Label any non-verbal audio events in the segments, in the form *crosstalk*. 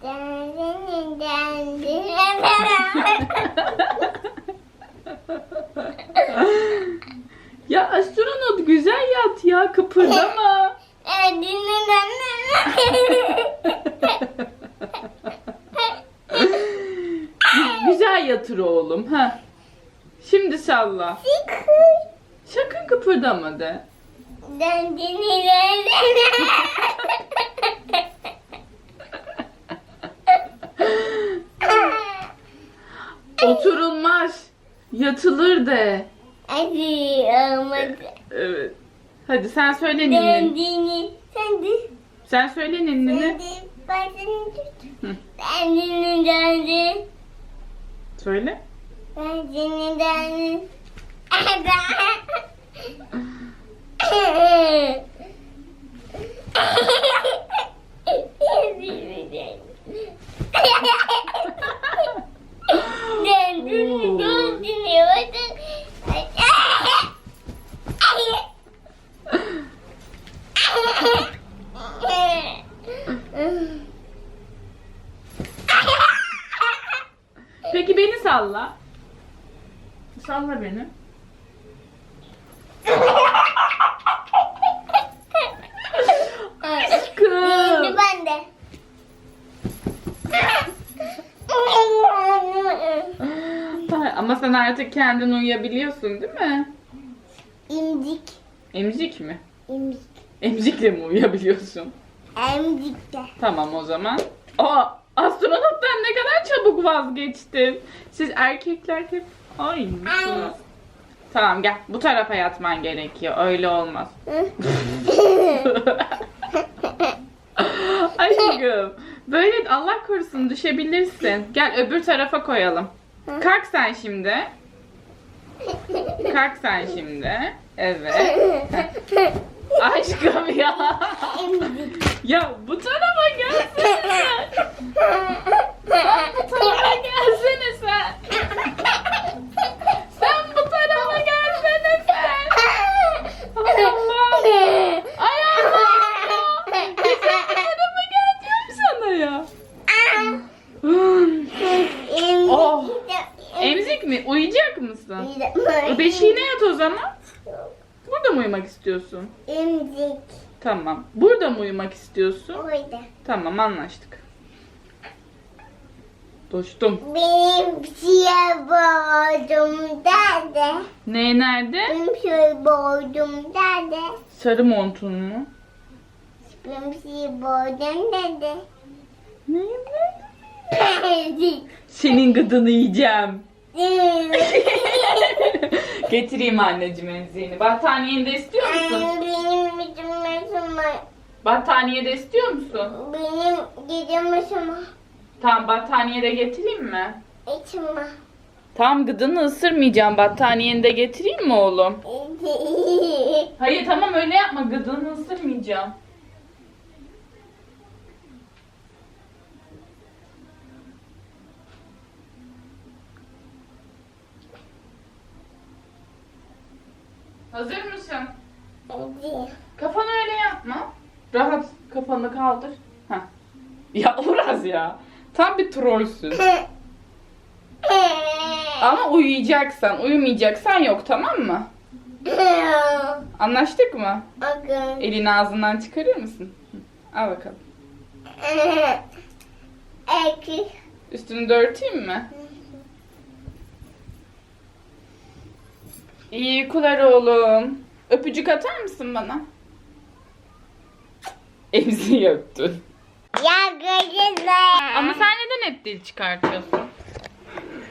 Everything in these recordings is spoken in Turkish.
*laughs* Ya astronot güzel yat ya kıpırdama. *laughs* güzel yatır oğlum ha. Şimdi salla. Sakın kıpırdama de. Oturulmaz. Yatılır de. Hadi olmadı. Evet. Hadi sen söyle ninni. Dendini sen de Sen söyle sen ninnini. de başını tut. Hı. Dendini dendi. Söyle. Dendini dendi. Dendini dendini Peki beni salla. Salla beni. *laughs* Şimdi Aşkım. ben de. Ay, Ama sen artık kendin uyuyabiliyorsun değil mi? İmcik. Emzik mi? İmcik. Emzikle mi uyuyabiliyorsun? Emcik de. Tamam o zaman. Aa, astronottan ne kadar çabuk vazgeçtin. Siz erkekler hep aynısınız. Tamam gel bu tarafa yatman gerekiyor. Öyle olmaz. *laughs* *laughs* Aşkım. Böyle Allah korusun düşebilirsin. Gel öbür tarafa koyalım. Kalk sen şimdi. Kalk sen şimdi. Evet. Aşkım ya. Ya bu tarafa gelsene sen. Bu tarafa gelsene sen. Sen bu tarafa gelsene sen. Allah. Bir sen bu tarafa geleceğim sana ya. Oh. Emzik mi? Uyuyacak mısın? Beşiğine yat o zaman. Burada mı uyumak istiyorsun? Emcik. Tamam. Burada mı uyumak istiyorsun? Orada. Tamam anlaştık. Dostum. Benim siyah boğazım nerede? Ne nerede? Benim siyah boğazım nerede? Sarı montun mu? Benim siyah boğazım nerede? Neyim Emcik. *laughs* Senin gıdını yiyeceğim. *laughs* Getireyim anneciğim emziğini. Battaniyeni de istiyor musun? Benim gidemezim. Battaniye de istiyor musun? Benim gidemezim. Tamam battaniye de getireyim mi? İçime. Tamam gıdını ısırmayacağım. Battaniyeni de getireyim mi oğlum? *laughs* Hayır tamam öyle yapma. Gıdını ısırmayacağım. Hazır mısın? Kafanı öyle yapma. Rahat kafanı kaldır. Heh. Ya Uraz ya. Tam bir trollsün. Ama uyuyacaksan, uyumayacaksan yok tamam mı? Anlaştık mı? Elini ağzından çıkarır mısın? Al bakalım. Eki. Üstünü de örteyim mi? İyi uykular oğlum. Öpücük atar mısın bana? Emziği öptün. Ya gözler. Ama sen neden hep dil çıkartıyorsun?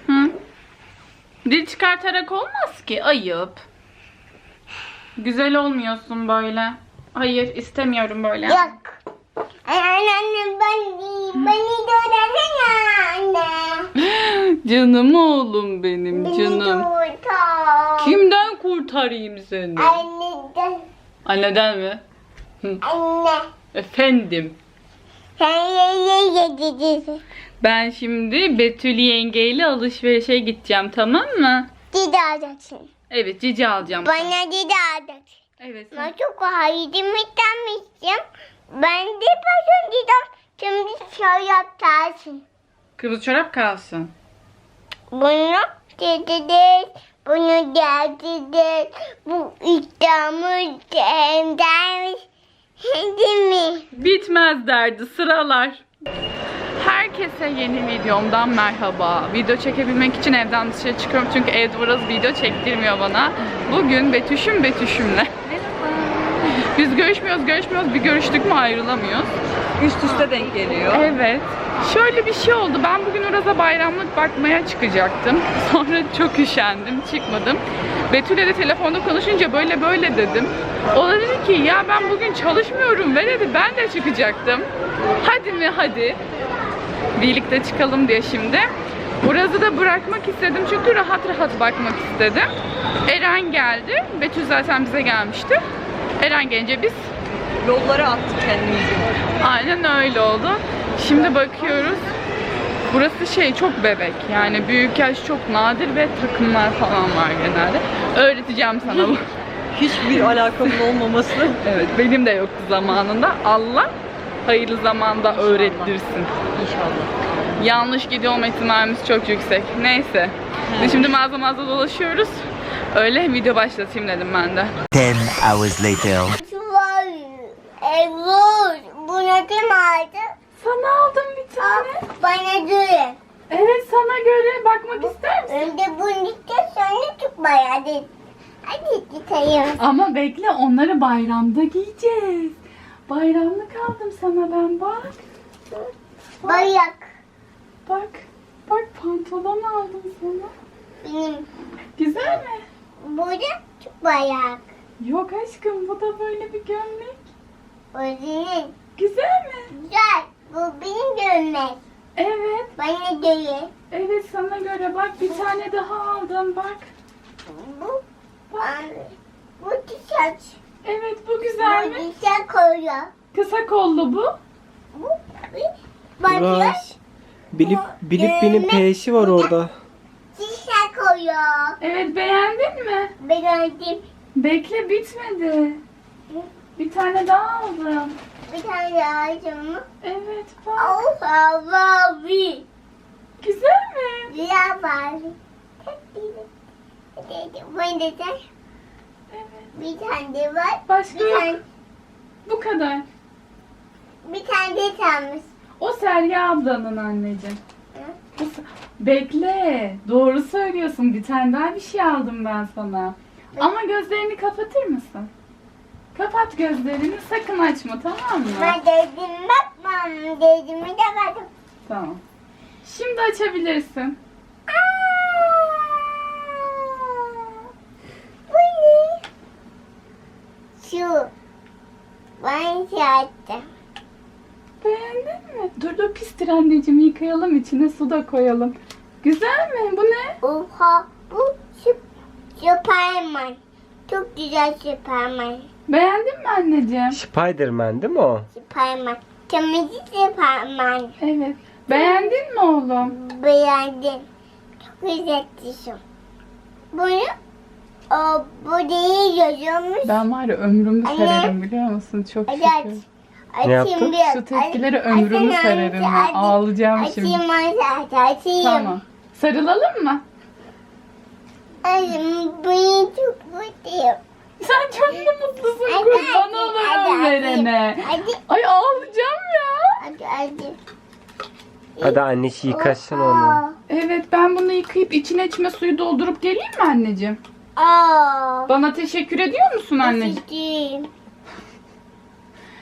Hı? Dil çıkartarak olmaz ki. Ayıp. Güzel olmuyorsun böyle. Hayır istemiyorum böyle. Yok. Anne ben beni dövdürsene anne. Canım oğlum benim Beni canım. kurtar. Kimden kurtarayım seni? Anneden. Anneden mi? Anne. Efendim. Ben şimdi Betül yengeyle alışverişe gideceğim tamam mı? Didi alacaksın. Evet cici alacağım. Bana didi alacaksın. Evet. Ben çok haydim istemiştim. Ben de başım didem Şimdi çorap kalsın. Kırmızı çorap kalsın. Bunu dediler. Bunu geldiler. Bu iddiamı dermiş. Değil mi? Bitmez derdi sıralar. Herkese yeni videomdan merhaba. Video çekebilmek için evden dışarı çıkıyorum çünkü evde burası video çektirmiyor bana. Bugün Betüş'üm Betüş'ümle. Biz görüşmüyoruz görüşmüyoruz bir görüştük mü ayrılamıyoruz. Üst üste denk geliyor. Evet. Şöyle bir şey oldu. Ben bugün Uraz'a bayramlık bakmaya çıkacaktım. *laughs* Sonra çok üşendim, çıkmadım. Betül'le de telefonda konuşunca böyle böyle dedim. O da dedi ki ya ben bugün çalışmıyorum ve dedi ben de çıkacaktım. Hadi mi hadi. Birlikte çıkalım diye şimdi. Uraz'ı da bırakmak istedim çünkü rahat rahat bakmak istedim. Eren geldi. Betül zaten bize gelmişti. Eren gelince biz Yollara attık kendimizi. Aynen öyle oldu. Şimdi bakıyoruz. Burası şey çok bebek. Yani büyük yaş çok nadir ve takımlar falan var genelde. Öğreteceğim sana bu. *laughs* Hiçbir alakamın olmaması. *laughs* evet benim de yoktu zamanında. Allah hayırlı zamanda öğrettirsin. İnşallah. Yanlış gidiyor olma ihtimalimiz çok yüksek. Neyse. Biz şimdi mağaza mağaza dolaşıyoruz. Öyle video başlatayım dedim ben de. 10 hours later. *laughs* Evet. Bunu kim aldı? Sana aldım bir tane. Bana göre. Evet sana göre bakmak ister misin? Önce bunu işte sonra çok bayağı Hadi gidelim. Ama bekle onları bayramda giyeceğiz. Bayramlık aldım sana ben bak. Bayak. Bak. Bak pantolon aldım sana. Benim. Güzel mi? Burada çok bayak. Yok aşkım bu da böyle bir gömlek. O senin. Güzel mi? Güzel. Bu benim görmek. Evet. Bana göre. Evet sana göre bak bir tane daha aldım bak. Bu. Bak. Bu tişört. Evet bu güzel Bu mi? tişört koyuyor. Kısa kollu bu. Bu bakıyor. Bilip, bilip benim P'si var orada. Tişört koyuyor. Evet beğendin mi? Beğendim. Bekle bitmedi. Bir tane daha aldım. Bir tane daha alacağım mı? Evet bak. Oh Allah bir. Güzel mi? Güzel sen. Evet. Bir tane de var. Başka Bir yok. tane, Bu kadar. bir tane de kalmış. O Serya ablanın anneciğim. Hı? Bekle. Doğru söylüyorsun. Bir tane daha bir şey aldım ben sana. Ama gözlerini kapatır mısın? Kapat gözlerini. Sakın açma tamam mı? Ben dedim bakmam dedim de bakım. Tamam. Şimdi açabilirsin. Bu ne? Şu. Ben şey açtım. Beğendin mi? Dur dur pistir anneciğim. Yıkayalım içine su da koyalım. Güzel mi? Bu ne? Oha bu süp Süperman. Çok güzel Süperman. Beğendin mi anneciğim? Spiderman değil mi o? Süperman. Kırmızı Süperman. Evet. Beğendin mi oğlum? Beğendim. Çok güzel tişört. Bunu o, bu değil yazıyormuş. Ben var ya ömrümü Anne. sererim biliyor musun? Çok Hadi şükür. Ne yaptın? Şu tepkileri ömrümü sererim ben. Ağlayacağım şimdi. Açayım açayım. Tamam. Sarılalım mı? Açayım. Bu çok mutluyum. Sen çok mu mutlusun Hadi, kurban hadi, olurum hadi, verene. Hadi. Ay ağlayacağım ya. Hadi hadi. Hadi annesi yıkasın onu. Evet ben bunu yıkayıp içine içme suyu doldurup geleyim mi anneciğim? Aa. Bana teşekkür ediyor musun anneciğim?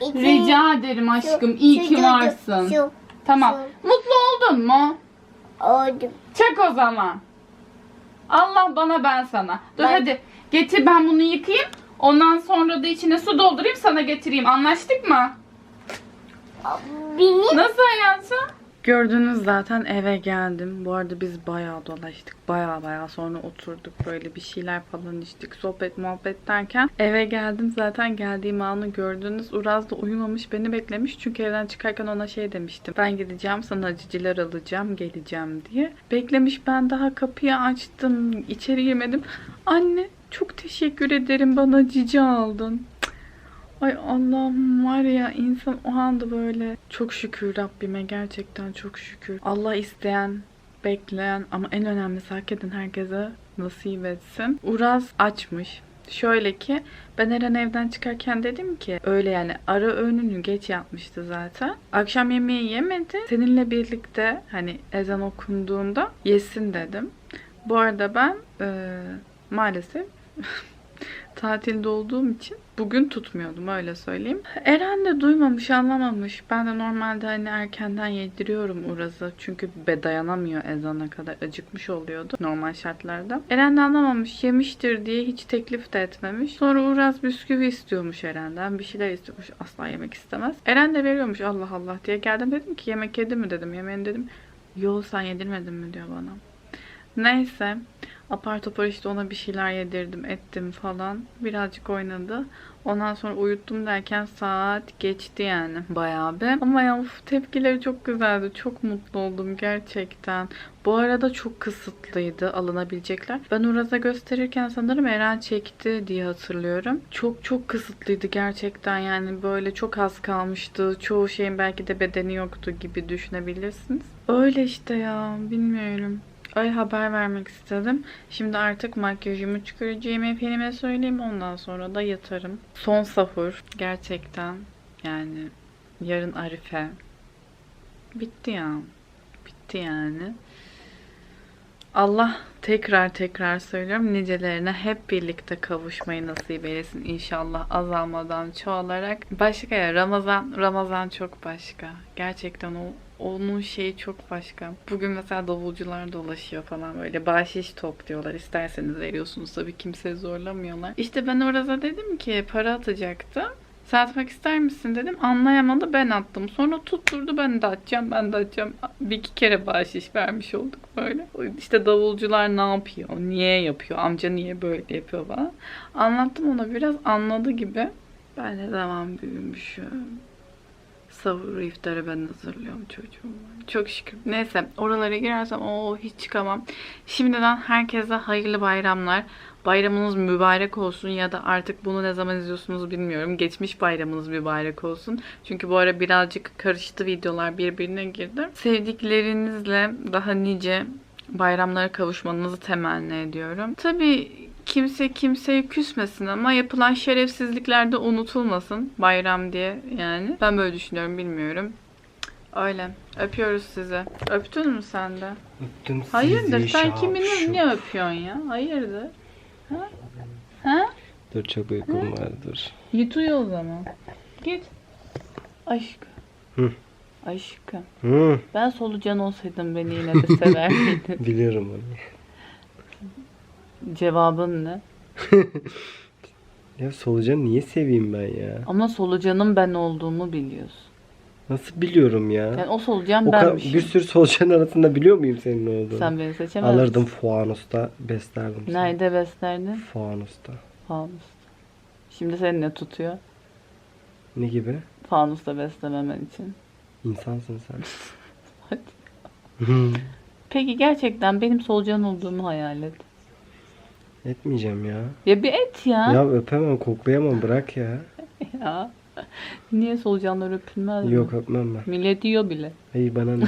Anneciğim. Rica ederim aşkım. İyi ki varsın. Tamam. Mutlu oldun mu? Oldum. Çek o zaman. Allah bana ben sana. Dur Ben- hadi. Getir ben bunu yıkayayım. Ondan sonra da içine su doldurayım sana getireyim. Anlaştık mı? Benim Nasıl hayatım? Gördünüz zaten eve geldim. Bu arada biz bayağı dolaştık. Bayağı bayağı sonra oturduk böyle bir şeyler falan içtik. Sohbet muhabbet derken eve geldim. Zaten geldiğim anı gördünüz. Uraz da uyumamış beni beklemiş. Çünkü evden çıkarken ona şey demiştim. Ben gideceğim sana ciciler alacağım geleceğim diye. Beklemiş ben daha kapıyı açtım. içeri girmedim. Anne çok teşekkür ederim bana cici aldın. Ay Allah'ım var ya insan o anda böyle çok şükür Rabbime gerçekten çok şükür. Allah isteyen, bekleyen ama en önemlisi hak eden herkese nasip etsin. Uraz açmış. Şöyle ki ben Eren evden çıkarken dedim ki öyle yani ara öğününü geç yapmıştı zaten. Akşam yemeği yemedi. Seninle birlikte hani ezan okunduğunda yesin dedim. Bu arada ben eee, maalesef *laughs* tatilde olduğum için bugün tutmuyordum öyle söyleyeyim. Eren de duymamış anlamamış. Ben de normalde hani erkenden yediriyorum Uraz'ı. Çünkü be dayanamıyor ezana kadar acıkmış oluyordu normal şartlarda. Eren de anlamamış yemiştir diye hiç teklif de etmemiş. Sonra Uraz bisküvi istiyormuş Eren'den. Bir şeyler istiyormuş asla yemek istemez. Eren de veriyormuş Allah Allah diye. Geldim dedim ki yemek yedi mi dedim. Yemeğini dedim. Yo sen yedirmedin mi diyor bana. Neyse. Apar topar işte ona bir şeyler yedirdim ettim falan. Birazcık oynadı. Ondan sonra uyuttum derken saat geçti yani bayağı bir. Ama ya uf, tepkileri çok güzeldi. Çok mutlu oldum gerçekten. Bu arada çok kısıtlıydı alınabilecekler. Ben Uraz'a gösterirken sanırım Eren çekti diye hatırlıyorum. Çok çok kısıtlıydı gerçekten yani böyle çok az kalmıştı. Çoğu şeyin belki de bedeni yoktu gibi düşünebilirsiniz. Öyle işte ya bilmiyorum. Ay haber vermek istedim. Şimdi artık makyajımı çıkaracağım efendime söyleyeyim. Ondan sonra da yatarım. Son sahur. Gerçekten yani yarın Arife. Bitti ya. Bitti yani. Allah tekrar tekrar söylüyorum nicelerine hep birlikte kavuşmayı nasip eylesin inşallah azalmadan çoğalarak. Başka ya Ramazan Ramazan çok başka. Gerçekten o onun şeyi çok başka. Bugün mesela davulcular dolaşıyor falan böyle bahşiş topluyorlar. İsterseniz veriyorsunuz tabii kimse zorlamıyorlar. İşte ben orada dedim ki para atacaktım. Sen atmak ister misin dedim. Anlayamadı ben attım. Sonra tutturdu ben de atacağım ben de atacağım. Bir iki kere bahşiş vermiş olduk böyle. İşte davulcular ne yapıyor? Niye yapıyor? Amca niye böyle yapıyor falan. Anlattım ona biraz anladı gibi. Ben ne zaman büyümüşüm. Sahuru iftara ben hazırlıyorum çocuğum. Çok şükür. Neyse oralara girersem o hiç çıkamam. Şimdiden herkese hayırlı bayramlar. Bayramınız mübarek olsun ya da artık bunu ne zaman izliyorsunuz bilmiyorum. Geçmiş bayramınız mübarek olsun. Çünkü bu ara birazcık karıştı videolar birbirine girdi. Sevdiklerinizle daha nice bayramlara kavuşmanızı temenni ediyorum. Tabii kimse kimseye küsmesin ama yapılan şerefsizlikler de unutulmasın bayram diye yani. Ben böyle düşünüyorum bilmiyorum. Öyle. Öpüyoruz sizi. Öptün mü sen de? Öptüm sizi Hayırdır sen kimini ne öpüyorsun ya? Hayırdır? Ha? Ha? Dur çok uykum var dur. Git uyu o zaman. Git. Aşkım. Hı. Aşkım. Hı, Ben solucan olsaydım beni yine de sever miydin? *laughs* biliyorum onu. Cevabın ne? *laughs* Ya solucan niye seveyim ben ya? Ama solucanın ben olduğumu biliyorsun. Nasıl biliyorum ya? Yani o solucan o benmişim. bir sürü solucan arasında biliyor muyum senin ne olduğunu? Sen beni seçemez Alırdım fuanusta beslerdim seni. Nerede beslerdin? Fanusta. Fanusta. Şimdi seni ne tutuyor? Ne gibi? Fanusta beslememen için. İnsansın sen. *laughs* Peki gerçekten benim solucan olduğumu hayal et. Etmeyeceğim ya. Ya bir et ya. Ya öpemem koklayamam bırak ya. *laughs* Ya. Niye solucanlar öpülmez mi? Yok öpmem ben. Millet yiyor bile. Hayır bana ne? *laughs*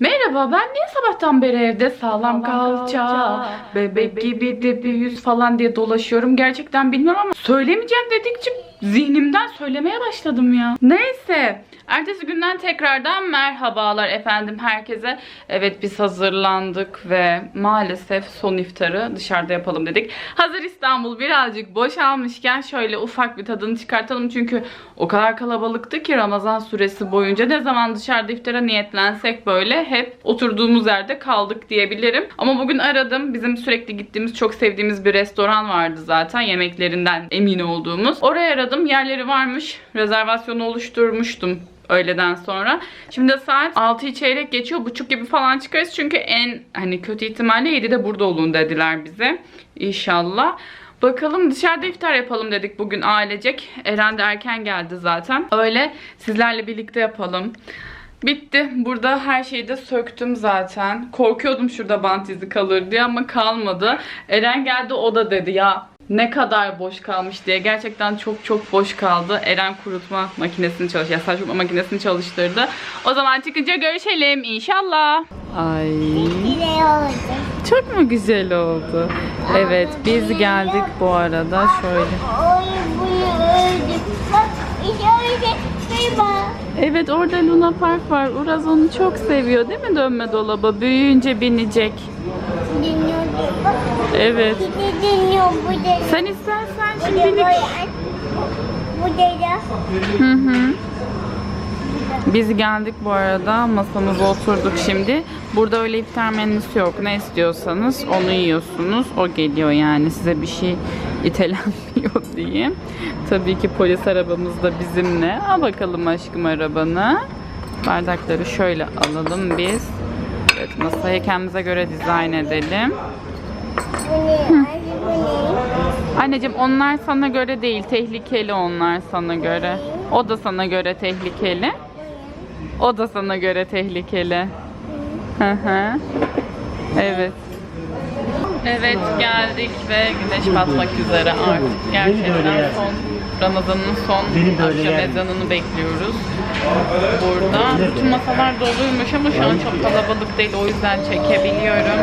Merhaba ben niye sabahtan beri evde sağlam kalça, bebek gibi de bir yüz falan diye dolaşıyorum gerçekten bilmiyorum ama söylemeyeceğim dedikçe zihnimden söylemeye başladım ya. Neyse ertesi günden tekrardan merhabalar efendim herkese. Evet biz hazırlandık ve maalesef son iftarı dışarıda yapalım dedik. Hazır İstanbul birazcık boşalmışken şöyle ufak bir tadını çıkartalım çünkü o kadar kalabalıktı ki Ramazan süresi boyunca ne zaman dışarıda iftara niyetlensek böyle hep oturduğumuz yerde kaldık diyebilirim. Ama bugün aradım. Bizim sürekli gittiğimiz çok sevdiğimiz bir restoran vardı zaten. Yemeklerinden emin olduğumuz. Oraya aradım. Yerleri varmış. Rezervasyonu oluşturmuştum öğleden sonra. Şimdi saat 6'yı çeyrek geçiyor. Buçuk gibi falan çıkarız. Çünkü en hani kötü ihtimalle 7'de burada olun dediler bize. İnşallah. Bakalım dışarıda iftar yapalım dedik bugün ailecek. Eren de erken geldi zaten. Öyle sizlerle birlikte yapalım. Bitti. Burada her şeyi de söktüm zaten. Korkuyordum şurada bant izi kalır diye ama kalmadı. Eren geldi o da dedi ya Ne kadar boş kalmış diye. Gerçekten çok çok boş kaldı. Eren kurutma makinesini çalış, ya saç kurutma makinesini çalıştırdı. O zaman çıkınca görüşelim inşallah. Ay çok mu güzel oldu? Evet biz geldik bu arada şöyle. Evet orada Luna Park var. Uraz onu çok seviyor değil mi dönme dolaba? Büyüyünce binecek. Dinliyor. Evet. Sen istersen şimdilik... Hı hı. Biz geldik bu arada. Masamıza oturduk şimdi. Burada öyle iftar menüsü yok. Ne istiyorsanız onu yiyorsunuz. O geliyor yani. Size bir şey itelenmiyor *laughs* diye. Tabii ki polis arabamız da bizimle. Al bakalım aşkım arabanı. Bardakları şöyle alalım biz. Evet masayı kendimize göre dizayn edelim. Bu ne? Ay, bu ne? Anneciğim onlar sana göre değil. Tehlikeli onlar sana göre. O da sana göre tehlikeli. O da sana göre tehlikeli. Hı hı. Evet. Evet geldik ve güneş batmak üzere artık. Gerçekten son Ramazan'ın son akşam ezanını bekliyoruz. Burada bütün masalar doluymuş ama şu an çok kalabalık değil o yüzden çekebiliyorum.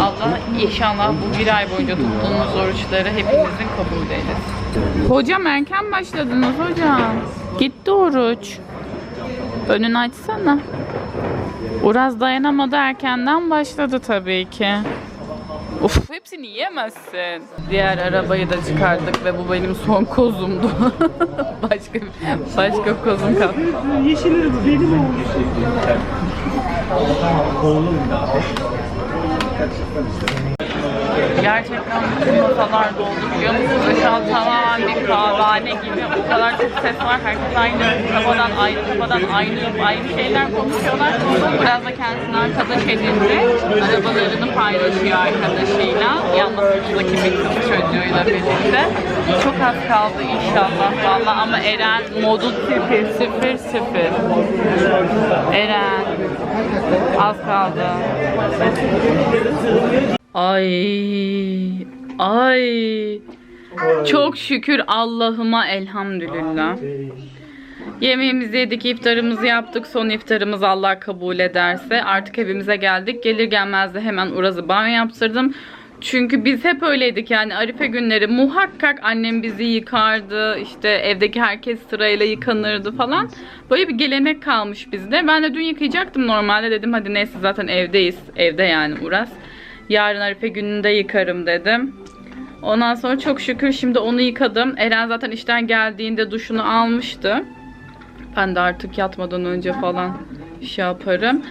Allah inşallah bu bir ay boyunca tuttuğumuz oruçları hepimizin kabul eylesin. Hocam erken başladınız hocam. Gitti oruç. Önünü açsana. Uraz dayanamadı erkenden başladı tabii ki. Uf hepsini yiyemezsin. Diğer arabayı da çıkardık ve bu benim son kozumdu. *laughs* başka başka kozum kaldı. Yeşilleri benim olmuş. That's Gerçekten bütün masalar doldu biliyor musunuz? Şu an tamamen bir kahvehane gibi. O kadar çok ses var. Herkes aynı kafadan, aynı kafadan, aynı aynı şeyler konuşuyorlar. Biraz da kendisini arkadaş edindi. Arabalarını paylaşıyor arkadaşıyla. Yanmasındaki bir kız çocuğuyla birlikte. Çok az kaldı inşallah valla ama Eren modu sıfır sıfır sıfır. Eren az kaldı. Ay, ay. Çok şükür Allah'ıma elhamdülillah. Yemeğimizi yedik, iftarımızı yaptık. Son iftarımız Allah kabul ederse. Artık evimize geldik. Gelir gelmez de hemen Uraz'ı banyo yaptırdım. Çünkü biz hep öyleydik yani Arife günleri muhakkak annem bizi yıkardı. işte evdeki herkes sırayla yıkanırdı falan. Böyle bir gelenek kalmış bizde. Ben de dün yıkayacaktım normalde dedim hadi neyse zaten evdeyiz. Evde yani Uraz. Yarın Arife gününde yıkarım dedim. Ondan sonra çok şükür şimdi onu yıkadım. Eren zaten işten geldiğinde duşunu almıştı. Ben de artık yatmadan önce falan şey yaparım.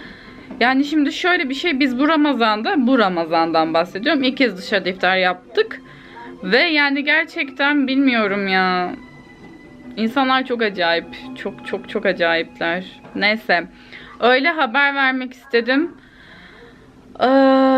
Yani şimdi şöyle bir şey biz bu Ramazan'da bu Ramazan'dan bahsediyorum. İlk kez dışarıda iftar yaptık. Ve yani gerçekten bilmiyorum ya. İnsanlar çok acayip. Çok çok çok acayipler. Neyse. Öyle haber vermek istedim. Ee,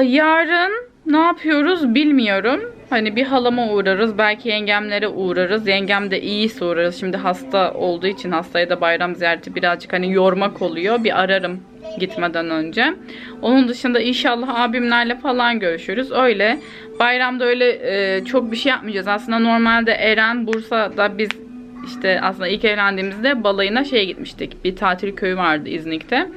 yarın ne yapıyoruz bilmiyorum. Hani bir halama uğrarız. Belki yengemlere uğrarız. Yengem de iyiyse uğrarız. Şimdi hasta olduğu için hastaya da bayram ziyareti birazcık hani yormak oluyor. Bir ararım gitmeden önce. Onun dışında inşallah abimlerle falan görüşürüz. Öyle. Bayramda öyle e, çok bir şey yapmayacağız. Aslında normalde Eren Bursa'da biz işte aslında ilk evlendiğimizde balayına şeye gitmiştik. Bir tatil köyü vardı İznik'te.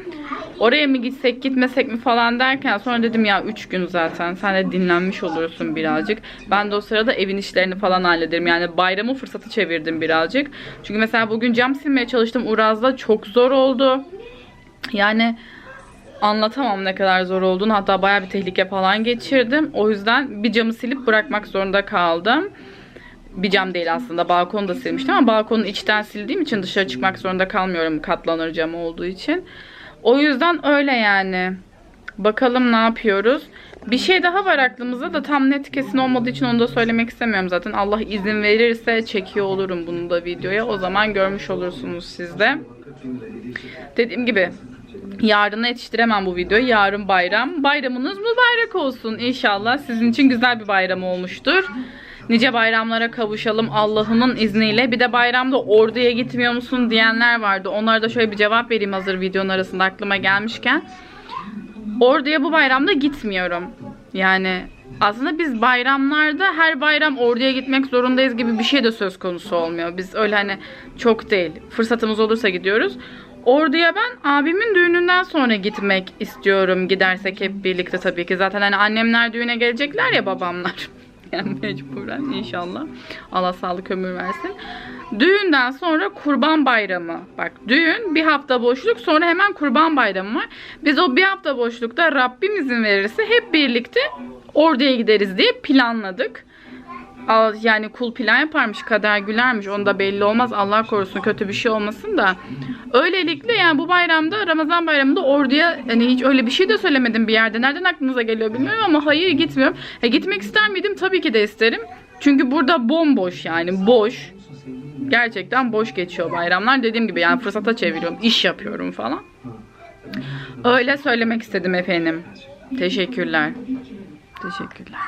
Oraya mı gitsek gitmesek mi falan derken sonra dedim ya 3 gün zaten sen de dinlenmiş olursun birazcık. Ben de o sırada evin işlerini falan hallederim. Yani bayramı fırsatı çevirdim birazcık. Çünkü mesela bugün cam silmeye çalıştım Uraz'da çok zor oldu. Yani anlatamam ne kadar zor olduğunu. Hatta baya bir tehlike falan geçirdim. O yüzden bir camı silip bırakmak zorunda kaldım. Bir cam değil aslında. Balkonu da silmiştim ama balkonu içten sildiğim için dışarı çıkmak zorunda kalmıyorum katlanır cam olduğu için. O yüzden öyle yani. Bakalım ne yapıyoruz. Bir şey daha var aklımızda da tam net kesin olmadığı için onu da söylemek istemiyorum zaten. Allah izin verirse çekiyor olurum bunu da videoya. O zaman görmüş olursunuz siz de. Dediğim gibi yarına yetiştiremem bu videoyu. Yarın bayram. Bayramınız mübarek olsun inşallah. Sizin için güzel bir bayram olmuştur. Nice bayramlara kavuşalım Allah'ımın izniyle. Bir de bayramda orduya gitmiyor musun diyenler vardı. Onlara da şöyle bir cevap vereyim hazır videonun arasında aklıma gelmişken. Orduya bu bayramda gitmiyorum. Yani aslında biz bayramlarda her bayram orduya gitmek zorundayız gibi bir şey de söz konusu olmuyor. Biz öyle hani çok değil. Fırsatımız olursa gidiyoruz. Orduya ben abimin düğününden sonra gitmek istiyorum. Gidersek hep birlikte tabii ki. Zaten hani annemler düğüne gelecekler ya babamlar. Yani mecburen inşallah. Allah sağlık ömür versin. Düğünden sonra kurban bayramı. Bak düğün bir hafta boşluk sonra hemen kurban bayramı var. Biz o bir hafta boşlukta Rabbim izin verirse hep birlikte orduya gideriz diye planladık. Yani kul plan yaparmış, kader gülermiş. Onda belli olmaz. Allah korusun kötü bir şey olmasın da. Öylelikle yani bu bayramda Ramazan bayramında orduya hani hiç öyle bir şey de söylemedim bir yerde. Nereden aklınıza geliyor bilmiyorum ama hayır gitmiyorum. E, gitmek ister miydim? Tabii ki de isterim. Çünkü burada bomboş yani boş. Gerçekten boş geçiyor bayramlar. Dediğim gibi yani fırsata çeviriyorum. iş yapıyorum falan. Öyle söylemek istedim efendim. Teşekkürler. Teşekkürler.